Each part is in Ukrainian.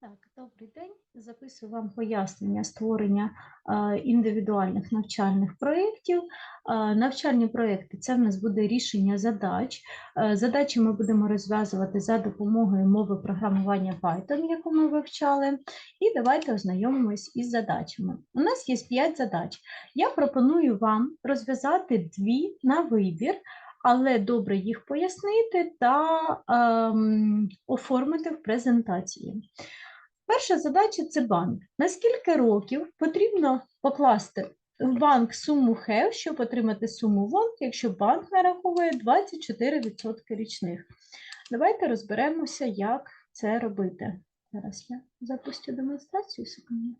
Так, добрий день. Записую вам пояснення створення е, індивідуальних навчальних проєктів. Е, навчальні проєкти це в нас буде рішення задач. Е, задачі ми будемо розв'язувати за допомогою мови програмування Python, яку ми вивчали. І давайте ознайомимось із задачами. У нас є 5 задач. Я пропоную вам розв'язати дві на вибір. Але добре їх пояснити та ем, оформити в презентації. Перша задача це банк. На скільки років потрібно покласти в банк суму ХЕВ, щоб отримати суму ВОН, якщо банк нараховує 24% річних. Давайте розберемося, як це робити. Зараз я запустю демонстрацію секунду.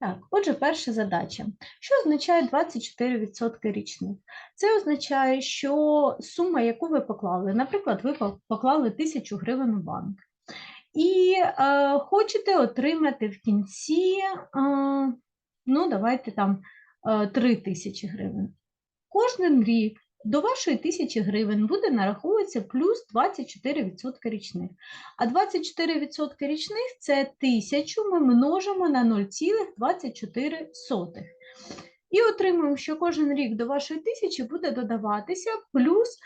Так, отже, перша задача. Що означає 24% річних? Це означає, що сума, яку ви поклали, наприклад, ви поклали 1000 гривень у банк, і е, хочете отримати в кінці, е, ну, давайте там е, 3000 гривень. Кожен рік до вашої тисячі гривень буде нараховуватися плюс 24% річних. А 24% річних це тисячу ми множимо на 0,24. І отримуємо, що кожен рік до вашої тисячі буде додаватися плюс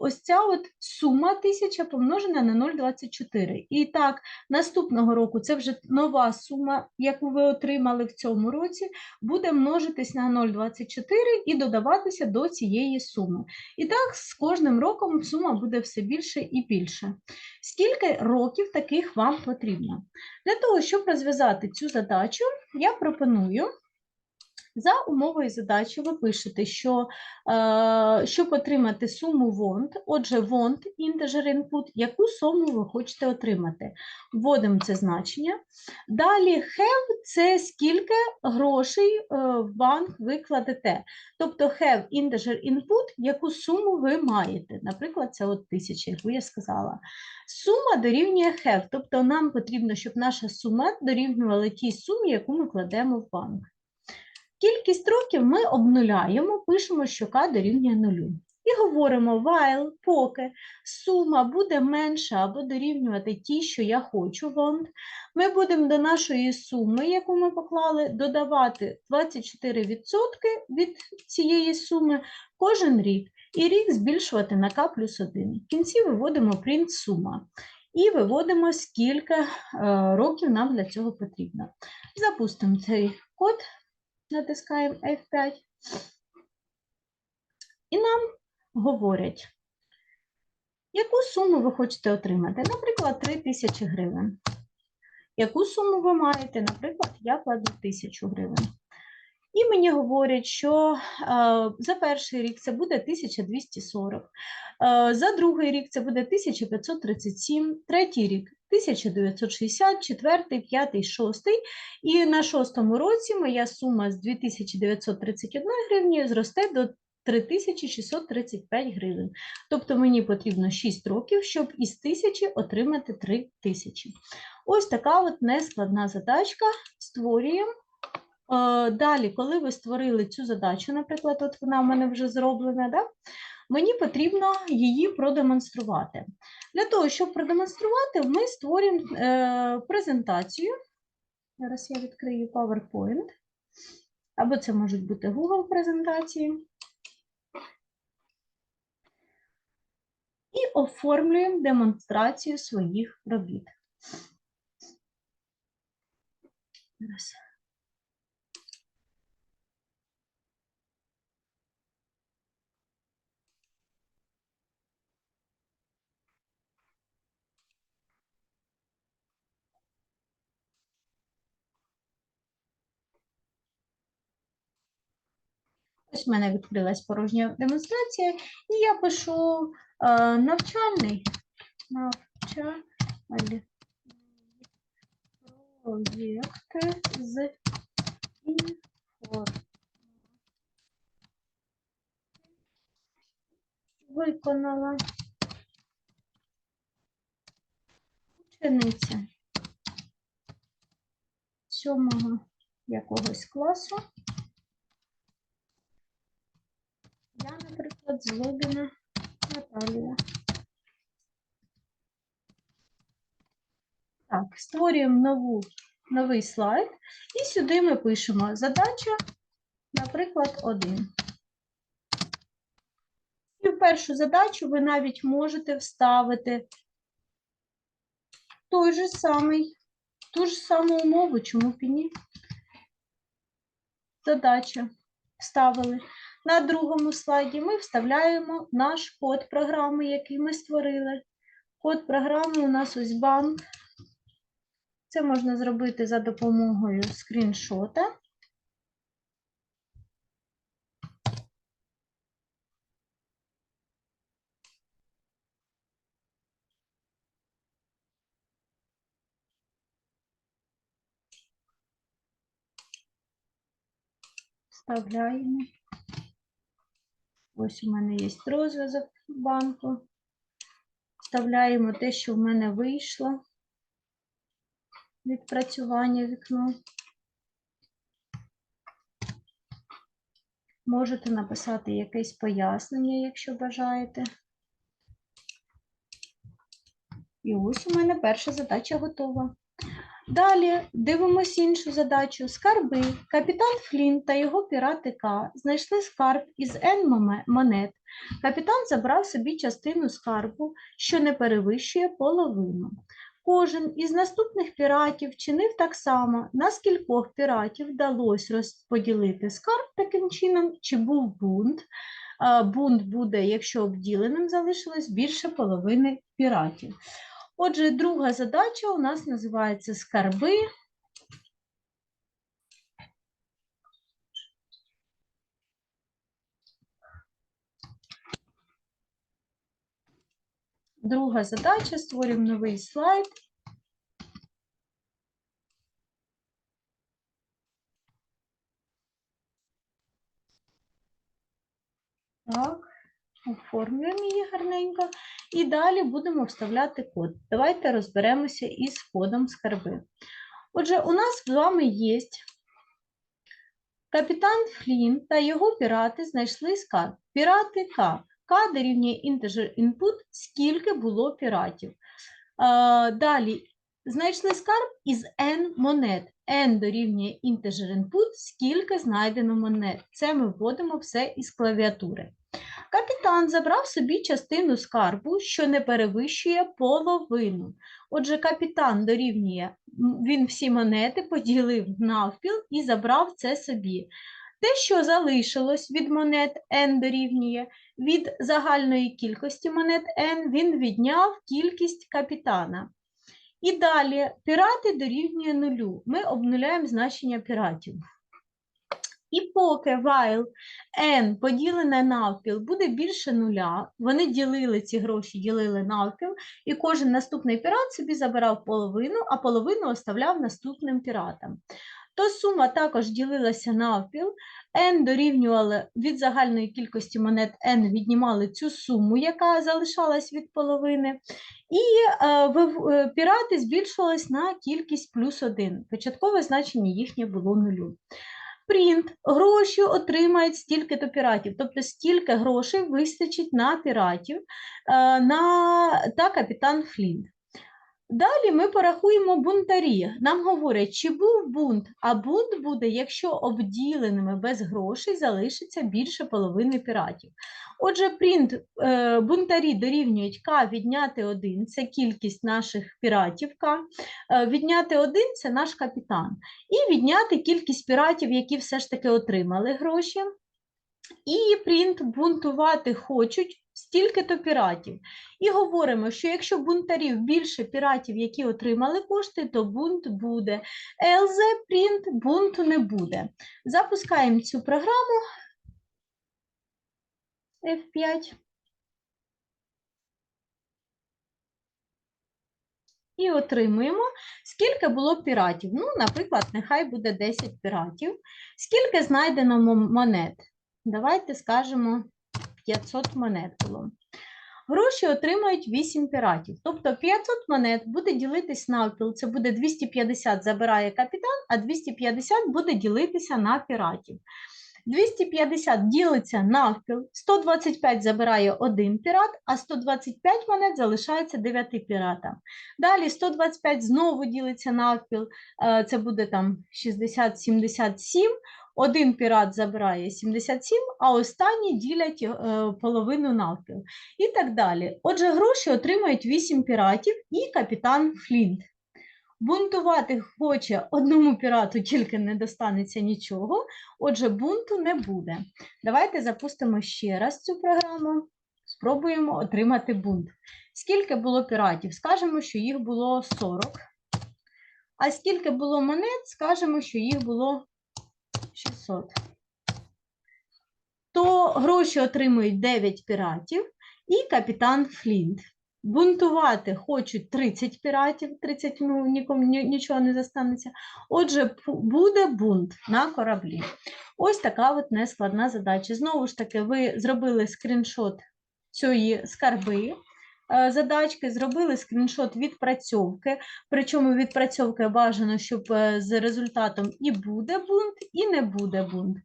ось ця от сума 1000 помножена на 0,24. І так, наступного року це вже нова сума, яку ви отримали в цьому році, буде множитись на 0,24 і додаватися до цієї суми. І так, з кожним роком сума буде все більше і більше. Скільки років таких вам потрібно? Для того, щоб розв'язати цю задачу, я пропоную. За умовою задачі ви пишете, що е, щоб отримати суму вонт, отже, вонт інтежер input, яку суму ви хочете отримати. Вводимо це значення. Далі have – це скільки грошей е, в банк ви кладете. Тобто have integer input, яку суму ви маєте. Наприклад, це от тисяча, яку я сказала. Сума дорівнює have, тобто нам потрібно, щоб наша сума дорівнювала тій сумі, яку ми кладемо в банк. Кількість років ми обнуляємо, пишемо, що k дорівнює нулю. І говоримо while, поки сума буде менша або дорівнювати ті, що я хочу want, ми будемо до нашої суми, яку ми поклали, додавати 24% від цієї суми кожен рік. І рік збільшувати на k плюс 1. В кінці виводимо print сума. І виводимо, скільки е, років нам для цього потрібно. Запустимо цей код натискаємо F5. І нам говорять, яку суму ви хочете отримати? Наприклад, 3 тисячі гривень. Яку суму ви маєте? Наприклад, я кладу 1000 гривень. І мені говорять, що е, за перший рік це буде 1240, е, за другий рік це буде 1537, третій рік 1960, четвертий, п'ятий, шостий. І на шостому році моя сума з 2931 гривні зросте до 3635 гривень. Тобто мені потрібно 6 років, щоб із 1000 отримати 3000. Ось така от нескладна задачка. Створюємо. Е, далі, коли ви створили цю задачу, наприклад, от вона в мене вже зроблена, да? Мені потрібно її продемонструвати. Для того, щоб продемонструвати, ми створюємо е, презентацію. Зараз я відкрию PowerPoint, або це можуть бути Google презентації. І оформлюємо демонстрацію своїх робіт. Зараз. Ось в мене відкрилась порожня демонстрація, і я пишу е, навчальний навчальний проєкт з інформації. Виконала учениця сьомого якогось класу. Я, наприклад, Злобіна Наталія. Так, створюємо нову, новий слайд. І сюди ми пишемо задача, наприклад, 1. І в першу задачу ви навіть можете вставити той же самий, ту ж саму умову, чому б ні. Задача вставили. На другому слайді ми вставляємо наш код програми, який ми створили. Код програми у нас ось банк. Це можна зробити за допомогою скріншота. Вставляємо. Ось у мене є розв'язок банку. Вставляємо те, що в мене вийшло. Відпрацювання вікно. Можете написати якесь пояснення, якщо бажаєте. І ось у мене перша задача готова. Далі дивимося іншу задачу. Скарби. Капітан Флінт та його пірати К знайшли скарб із N монет. Капітан забрав собі частину скарбу, що не перевищує половину. Кожен із наступних піратів вчинив так само, на скількох піратів вдалося розподілити скарб таким чином, чи був бунт. Бунт буде, якщо обділеним залишилось більше половини піратів. Отже, друга задача у нас називається скарби. Друга задача, створюємо новий слайд. Так, оформлюємо її гарненько. І далі будемо вставляти код. Давайте розберемося із кодом скарби. Отже, у нас з вами є капітан Флін та його пірати знайшли скарб. Пірати К. К дорівнює integer input, скільки було піратів. Далі знайшли скарб із n монет. n дорівнює integer input, скільки знайдено монет. Це ми вводимо все із клавіатури. Капітан забрав собі частину скарбу, що не перевищує половину. Отже, капітан дорівнює, він всі монети поділив навпіл і забрав це собі. Те, що залишилось від монет n дорівнює, від загальної кількості монет n він відняв кількість капітана. І далі пірати дорівнює нулю. Ми обнуляємо значення піратів. І поки while n поділене навпіл буде більше нуля, вони ділили ці гроші, ділили навпіл, і кожен наступний пірат собі забирав половину, а половину оставляв наступним піратам. То сума також ділилася навпіл, n дорівнювали від загальної кількості монет n віднімали цю суму, яка залишалась від половини, і е, е, пірати збільшувались на кількість плюс 1. Початкове значення їхнє було нулю. Принт гроші отримають стільки-то піратів, тобто стільки грошей вистачить на піратів е, на, та капітан Флінт. Далі ми порахуємо бунтарі. Нам говорять, чи був бунт, а бунт буде, якщо обділеними без грошей залишиться більше половини піратів. Отже, принт е, бунтарі дорівнюють К відняти 1 – це кількість наших піратів К, е, відняти 1 – це наш капітан, і відняти кількість піратів, які все ж таки отримали гроші. І принт бунтувати хочуть стільки-то піратів. І говоримо, що якщо бунтарів більше піратів, які отримали кошти, то бунт буде. ЛЗ принт бунту не буде. Запускаємо цю програму F5. І отримуємо, скільки було піратів. Ну, наприклад, нехай буде 10 піратів. Скільки знайдено монет? Давайте скажемо 500 монет було. Гроші отримають 8 піратів. Тобто 500 монет буде ділитись навпіл. Це буде 250 забирає капітан, а 250 буде ділитися на піратів. 250 ділиться навпіл, 125 забирає один пірат, а 125 монет залишається 9 піратам. Далі 125 знову ділиться навпіл, е, це буде там 60-77. Один пірат забирає 77, а останні ділять е, половину навпіл. І так далі. Отже, гроші отримають 8 піратів і капітан Флінт. Бунтувати хоче одному пірату, тільки не достанеться нічого, отже, бунту не буде. Давайте запустимо ще раз цю програму, спробуємо отримати бунт. Скільки було піратів? Скажемо, що їх було 40. А скільки було монет, скажемо, що їх було 600. То гроші отримують 9 піратів і капітан Флінт. Бунтувати хочуть 30 піратів, 30 ну, нікому ні- нічого не застанеться. Отже, буде бунт на кораблі. Ось така от нескладна задача. Знову ж таки, ви зробили скріншот цієї скарби. Е, Задачки зробили скріншот відпрацьовки, причому відпрацьовки бажано, щоб е, з результатом і буде бунт, і не буде бунт.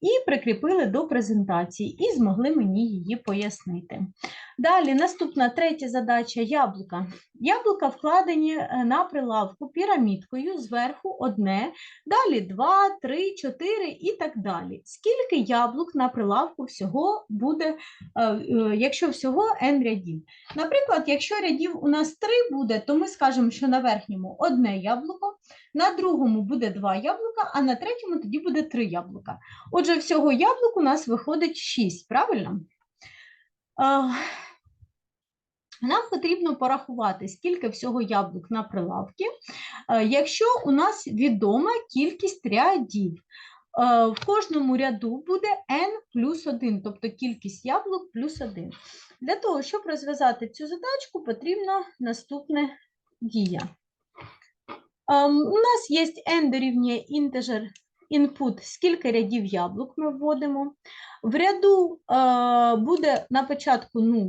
І прикріпили до презентації, і змогли мені її пояснити. Далі, наступна третя задача яблука. Яблука вкладені е, на прилавку пірамідкою, зверху одне, далі два, три, чотири і так далі. Скільки яблук на прилавку всього буде, якщо всього n рядів? Наприклад, якщо рядів у нас три буде, то ми скажемо, що на верхньому одне яблуко, на другому буде два яблука, а на третьому тоді буде три яблука. Отже, всього яблук у нас виходить 6, правильно? Нам потрібно порахувати, скільки всього яблук на прилавці, е, якщо у нас відома кількість рядів. Е, В кожному ряду буде n плюс 1, тобто кількість яблук плюс 1. Для того, щоб розв'язати цю задачку, потрібна наступна дія. Ем, У нас є n дорівнює інтежер input, скільки рядів яблук ми вводимо. В ряду е, буде на початку 0,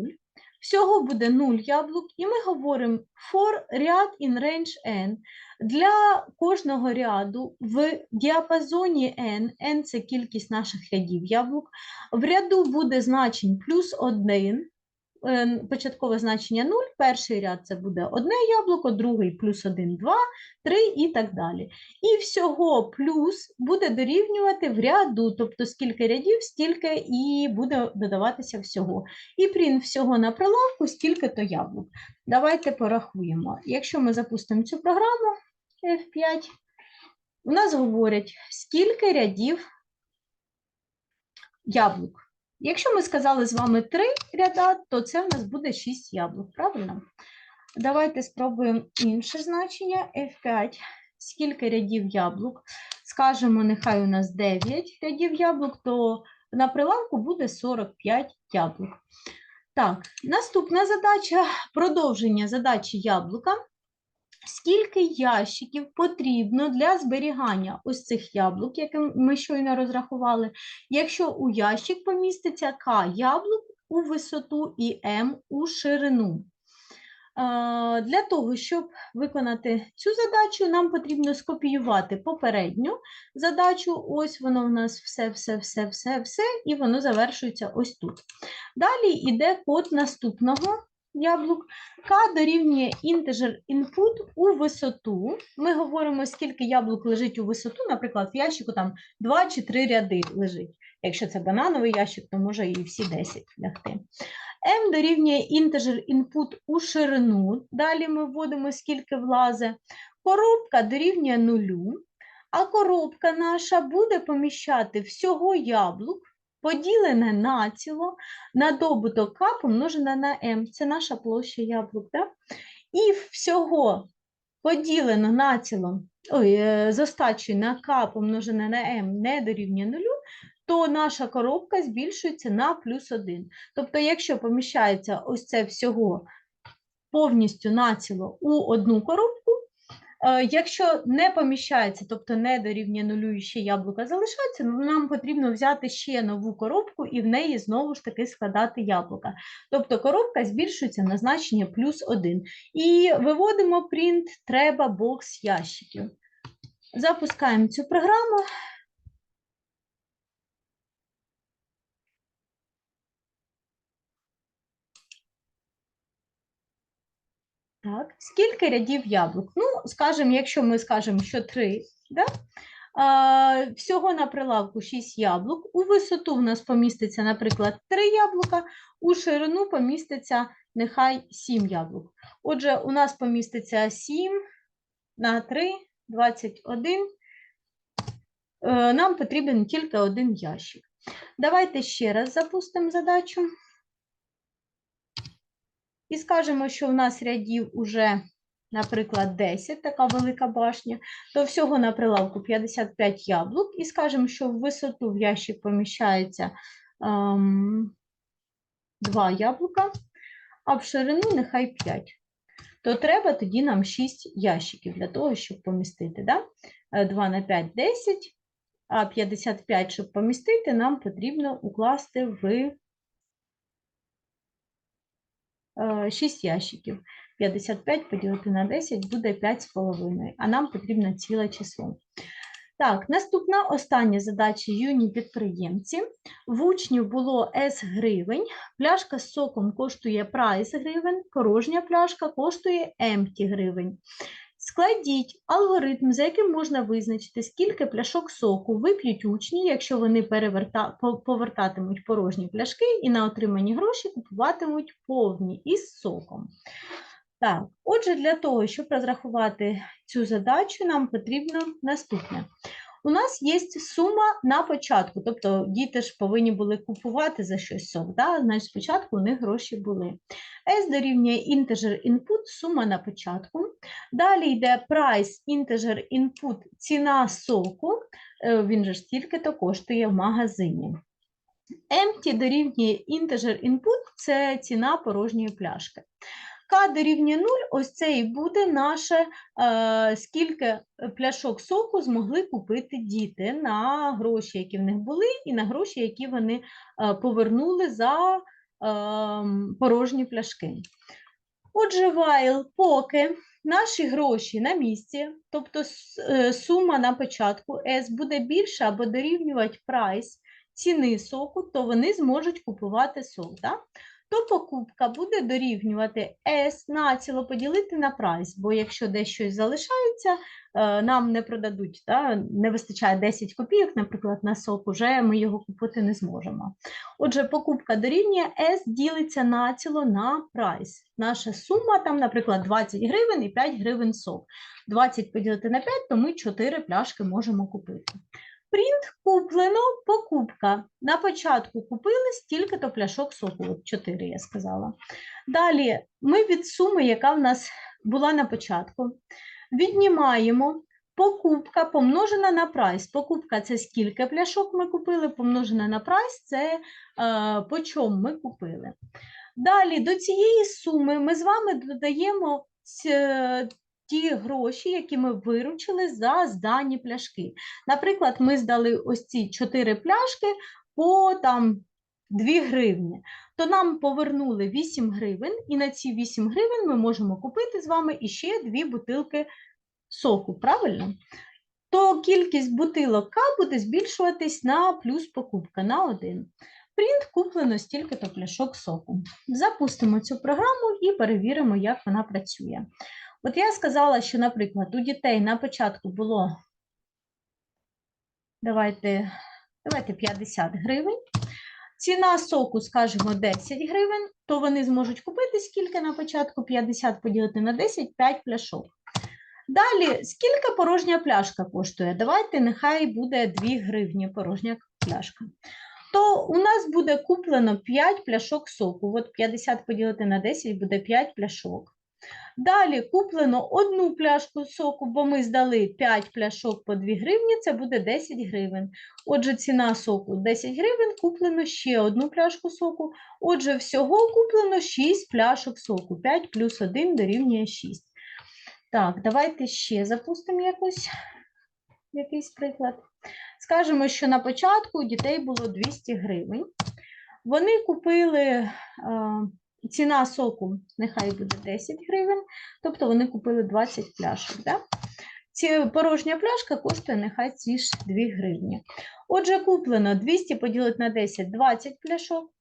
всього буде 0 яблук, і ми говоримо for ряд in range n. Для кожного ряду в діапазоні n, n це кількість наших рядів яблук, в ряду буде значень плюс 1, е, початкове значення 0, перший ряд це буде одне яблуко, другий плюс 1, 2, 3 і так далі. І всього плюс буде дорівнювати в ряду, тобто скільки рядів, стільки і буде додаватися всього. І прін всього на прилавку, скільки то яблук. Давайте порахуємо. Якщо ми запустимо цю програму F5, у нас говорять, скільки рядів яблук. Якщо ми сказали з вами 3 ряда, то це у нас буде 6 яблук, правильно? Давайте спробуємо інше значення F5. Скільки рядів яблук? Скажемо, нехай у нас 9 рядів яблук, то на прилавку буде 45 яблук. Так, наступна задача продовження задачі яблука. Скільки ящиків потрібно для зберігання ось цих яблук, які ми щойно розрахували, якщо у ящик поміститься К яблук у висоту і М у ширину? Е, Для того, щоб виконати цю задачу, нам потрібно скопіювати попередню задачу. Ось воно у нас все, все, все, все, все, і воно завершується ось тут. Далі йде код наступного яблук. К дорівнює інтежер input у висоту. Ми говоримо, скільки яблук лежить у висоту, наприклад, в ящику там 2 чи 3 ряди лежить. Якщо це банановий ящик, то може і всі 10 лягти. m дорівнює інтежер input у ширину. Далі ми вводимо, скільки влазе. Коробка дорівнює нулю, а коробка наша буде поміщати всього яблук, поділене націло, на добуток К помножене на М. Це наша площа яблук. Да? І всього поділено націлом, ой, е, з остачею на К помножене на М не дорівнює нулю, то наша коробка збільшується на плюс 1. Тобто, якщо поміщається ось це всього повністю націло у одну коробку, Якщо не поміщається, тобто не дорівнює нулю і ще яблука залишаються, ну, нам потрібно взяти ще нову коробку і в неї знову ж таки складати яблука. Тобто коробка збільшується на значення плюс 1. І виводимо принт треба бокс ящиків. Запускаємо цю програму. Так, скільки рядів яблук? Ну, скажімо, якщо ми скажемо, що 3, да? а, всього на прилавку 6 яблук, у висоту в нас поміститься, наприклад, 3 яблука, у ширину поміститься нехай 7 яблук. Отже, у нас поміститься 7 на 3, 21. Е, Нам потрібен тільки один ящик. Давайте ще раз запустимо задачу. І скажемо, що у нас рядів уже, наприклад, 10, така велика башня, то всього на прилавку 55 яблук. І скажемо, що в висоту в ящик поміщається ем, 2 яблука, а в ширину нехай 5. То треба тоді нам 6 ящиків для того, щоб помістити. Да? Е, 2 на 5 – 10, а 55, щоб помістити, нам потрібно укласти в 6 ящиків. 55 поділити на 10 буде 5,5, а нам потрібно ціле число. Так, наступна остання задача юні підприємці. В учнів було С гривень, пляшка з соком коштує прайс гривень, порожня пляшка коштує емті гривень. Складіть алгоритм, за яким можна визначити, скільки пляшок соку вип'ють учні, якщо вони переверта... повертатимуть порожні пляшки і на отримані гроші купуватимуть повні із соком. Так, отже, для того, щоб розрахувати цю задачу, нам потрібно наступне. У нас є сума на початку, тобто діти ж повинні були купувати за щось сок, да? значить спочатку у них гроші були. S дорівнює integer input, сума на початку. Далі йде price, integer input, ціна соку, е, він же ж стільки-то коштує в магазині. Empty дорівнює integer input, це ціна порожньої пляшки. К дорівнює 0, ось це і буде наше, е, скільки пляшок соку змогли купити діти на гроші, які в них були, і на гроші, які вони е, повернули за ем, порожні пляшки. Отже, while поки наші гроші на місці, тобто е, сума на початку S буде більша або дорівнювати прайс ціни соку, то вони зможуть купувати сок. Да? То покупка буде дорівнювати S націло поділити на прайс, бо якщо десь щось залишається, е, нам не продадуть, да? не вистачає 10 копійок, наприклад, на сок, уже ми його купити не зможемо. Отже, покупка дорівнює S ділиться націло на прайс. Наша сума там, наприклад, 20 гривень і 5 гривень сок. 20 поділити на 5, то ми 4 пляшки можемо купити. Принт куплено, покупка. На початку купили стільки-то пляшок соку, от 4 я сказала. Далі ми від суми, яка в нас була на початку, віднімаємо покупка помножена на прайс. Покупка це скільки пляшок ми купили, помножена на прайс це е, по чому ми купили. Далі до цієї суми ми з вами додаємо ті гроші, які ми виручили за здані пляшки. Наприклад, ми здали ось ці 4 пляшки по там 2 гривні, то нам повернули 8 гривень, і на ці 8 гривень ми можемо купити з вами іще 2 бутилки соку, правильно? То кількість бутилок К буде збільшуватись на плюс покупка на 1. Принт куплено стільки-то пляшок соку. Запустимо цю програму і перевіримо, як вона працює. От я сказала, що, наприклад, у дітей на початку було давайте, давайте 50 гривень. Ціна соку, скажімо, 10 гривень, то вони зможуть купити скільки на початку 50 поділити на 10 5 пляшок. Далі, скільки порожня пляшка коштує? Давайте нехай буде 2 гривні порожня пляшка. То у нас буде куплено 5 пляшок соку. От 50 поділити на 10 буде 5 пляшок. Далі куплено одну пляшку соку, бо ми здали 5 пляшок по 2 гривні, це буде 10 гривень. Отже, ціна соку 10 гривень, куплено ще одну пляшку соку. Отже, всього куплено 6 пляшок соку. 5 плюс 1 дорівнює 6. Так, давайте ще запустимо якусь, якийсь приклад. Скажемо, що на початку у дітей було 200 гривень. Вони купили, ціна соку нехай буде 10 гривень, тобто вони купили 20 пляшок. Да? Ці порожня пляшка коштує нехай ці ж 2 гривні. Отже, куплено 200 поділити на 10 – 20 пляшок.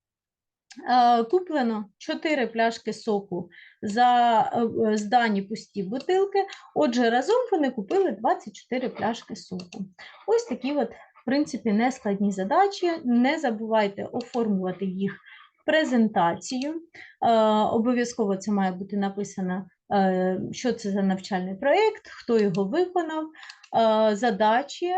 Е, Куплено 4 пляшки соку за е, е, здані пусті бутилки. Отже, разом вони купили 24 пляшки соку. Ось такі от, в принципі, нескладні задачі. Не забувайте оформлювати їх презентацію. Е, Обов'язково це має бути написано, е, що це за навчальний проєкт, хто його виконав, е, задачі,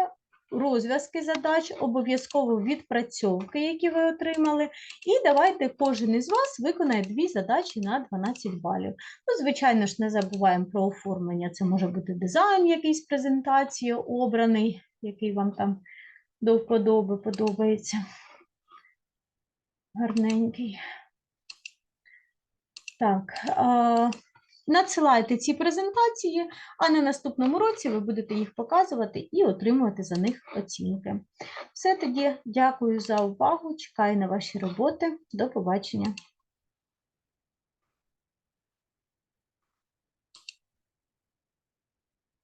розв'язки задач, обов'язково відпрацьовки, які ви отримали. І давайте кожен із вас виконає дві задачі на 12 балів. Ну, звичайно ж, не забуваємо про оформлення. Це може бути дизайн якийсь презентації обраний, який вам там до вподоби подобається. Гарненький. Так, надсилайте ці презентації, а на наступному році ви будете їх показувати і отримувати за них оцінки. Все тоді, дякую за увагу. Чекаю на ваші роботи. До побачення.